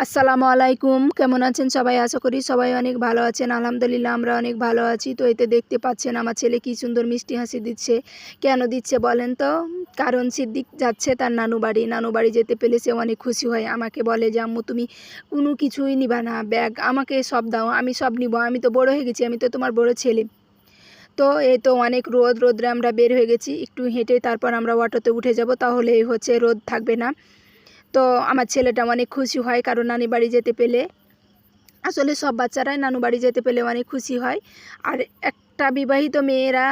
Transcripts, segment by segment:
আসসালামু আলাইকুম। কেমন আছেন সবাই? আশা করি সবাই অনেক ভালো আছেন। আলহামদুলিল্লাহ, আমরা অনেক ভালো আছি। তো এতে দেখতে পাচ্ছেন আমার ছেলে কি সুন্দর মিষ্টি হাসি দিচ্ছে। কেন দিচ্ছে বলেন তো? কারণ সিদ্দিক যাচ্ছে তার নানু বাড়ি। নানু বাড়ি যেতে পেলে সে অনেক খুশি হয়। আমাকে বলে যে, আম্মু, তুমি কোনো কিছুই নিবা না। ব্যাগ আমাকে সব দাও। আমি সব নিব। আমি তো বড় হয়ে গেছি। আমি তো তোমার বড় ছেলে। তো এই তো অনেক রোদ, রোদ্রে আমরা বের হয়ে গেছি। একটু হেঁটে তারপর আমরা অটোতে উঠে যাব। তাহলে হচ্ছে রোদ থাকবে না। তো আমার ছেলেটা অনেক খুশি হয় কারণ নানি বাড়ি যেতে পেলে। আসলে সব বাচ্চারাই নানু বাড়ি যেতে পেলে অনেক খুশি হয়। আর একটা বিবাহিত মেয়েরা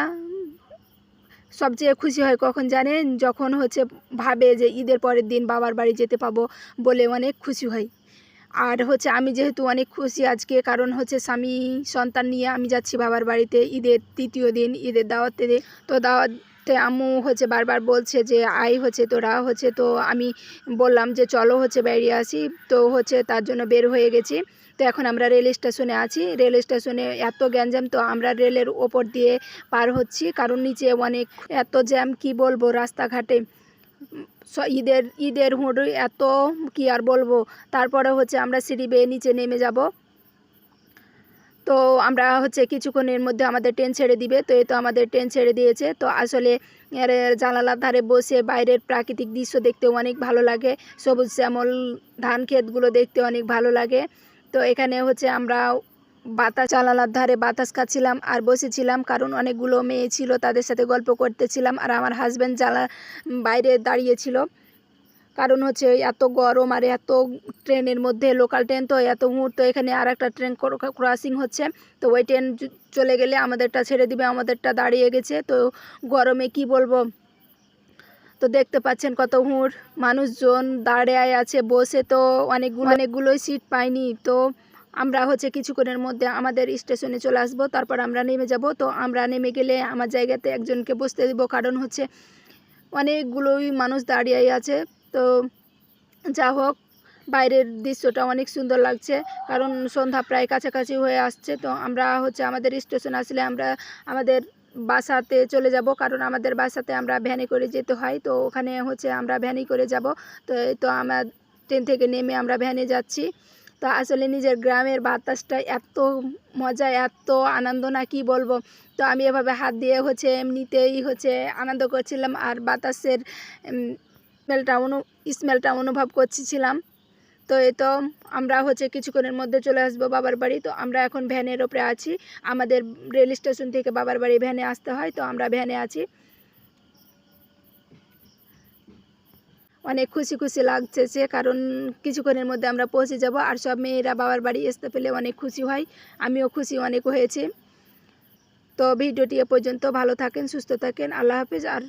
সবচেয়ে খুশি হয় কখন জানেন? যখন হচ্ছে ভাবে যে ঈদের পরের দিন বাবার বাড়ি যেতে পাবো বলে অনেক খুশি হয়। আর হচ্ছে আমি যেহেতু অনেক খুশি আজকে, কারণ হচ্ছে স্বামী সন্তান নিয়ে আমি যাচ্ছি বাবার বাড়িতে ঈদের তৃতীয় দিন, ঈদের দাওয়াতে তো দাওয়াতে আম্মু হচ্ছে বারবার বলছে যে, আই হচ্ছে তোরা হচ্ছে তো আমি বললাম যে, চলো হচ্ছে বেরিয়ে আসি। তো হচ্ছে তার জন্য বের হয়ে গেছি। তো এখন আমরা রেল স্টেশনে আছি। রেল স্টেশনে এত গ্যাঞ্জাম, তো আমরা রেলের ওপর দিয়ে পার হচ্ছি। কারণ নিচে অনেক এত জ্যাম, কি বলব, রাস্তাঘাটে। ঈদের ঈদের হুঁড় এত, কি আর বলব। তারপরে হচ্ছে আমরা সিঁড়ি বেয়ে নিচে নেমে যাব। তো আমরা হচ্ছে কিছুক্ষণের মধ্যে আমাদের ট্রেন ছেড়ে দিবে। তো এই তো আমাদের ট্রেন ছেড়ে দিয়েছে। তো আসলে জানালার ধারে বসে বাইরের প্রাকৃতিক দৃশ্য দেখতে অনেক ভালো লাগে। সবুজ শ্যামল ধান ক্ষেতগুলো দেখতে অনেক ভালো লাগে। তো এখানে হচ্ছে আমরা বাতাস জানালার ধারে বাতাস খাচ্ছিলাম আর বসেছিলাম কারণ অনেকগুলো মেয়ে ছিল তাদের সাথে গল্প করতেছিলাম আর আমার হাজব্যান্ড জ্বালা বাইরে দাঁড়িয়েছিল কারণ হচ্ছে এত গরম আর এত ট্রেনের মধ্যে লোকাল ট্রেন তো এত মুহূর্ত এখানে আর একটা ট্রেন ক্রসিং হচ্ছে, তো ওই ট্রেন চলে গেলে আমাদেরটা ছেড়ে দিবে, আমাদেরটা দাঁড়িয়ে গেছে, তো গরমে কি বলব? তো দেখতে পাচ্ছেন কত হুঁড় মানুষজন দাঁড়িয়ে আছে, বসে তো অনেকগুলো অনেকগুলোই সিট পাইনি, তো আমরা হচ্ছে কিছুক্ষণের মধ্যে আমাদের স্টেশনে চলে আসব, তারপর আমরা নেমে যাব, তো আমরা নেমে গেলে আমার জায়গাতে একজনকে বসতে দিব, কারণ হচ্ছে অনেকগুলোই মানুষ দাঁড়িয়ে আছে তো যা হোক, বাইরের দৃশ্যটা অনেক সুন্দর লাগছে। কারণ সন্ধ্যা প্রায় কাছাকাছি হয়ে আসছে, তো আমরা হচ্ছে আমাদের স্টেশন আসলে আমরা আমাদের বাসাতে চলে যাব। কারণ আমাদের বাসাতে আমরা ভ্যানে করে যেতে হয়, তো ওখানে হচ্ছে আমরা ভ্যানে করে যাব। তো এই তো আমরা ট্রেন থেকে নেমে আমরা ভ্যানে যাচ্ছি। তো আসলে নিজের গ্রামের বাতাসটা এত মজা, এত আনন্দ না কি বলব? তো আমি এভাবে হাত দিয়ে হচ্ছে এমনিতেই হচ্ছে আনন্দ করছিলাম। আর বাতাসের স্মেলটা অনু স্মেলটা অনুভব করছিলাম তো এ তো আমরা হচ্ছে কিছুক্ষণের মধ্যে চলে আসব বাবার বাড়ি। তো আমরা এখন ভ্যানের ওপরে আছি। আমাদের রেল স্টেশন থেকে বাবার বাড়ি ভ্যানে আসতে হয়। তো আমরা ভ্যানে আছি। অনেক খুশি খুশি লাগছে সে কারণ কিছুক্ষণের মধ্যে আমরা পৌঁছে যাব। আর সব মেয়েরা বাবার বাড়ি আসতে পেলে অনেক খুশি হয়। আমিও খুশি অনেক হয়েছে। তো ভিডিওটি এ পর্যন্ত ভালো থাকেন, সুস্থ থাকেন। আল্লাহ হাফিজ। আর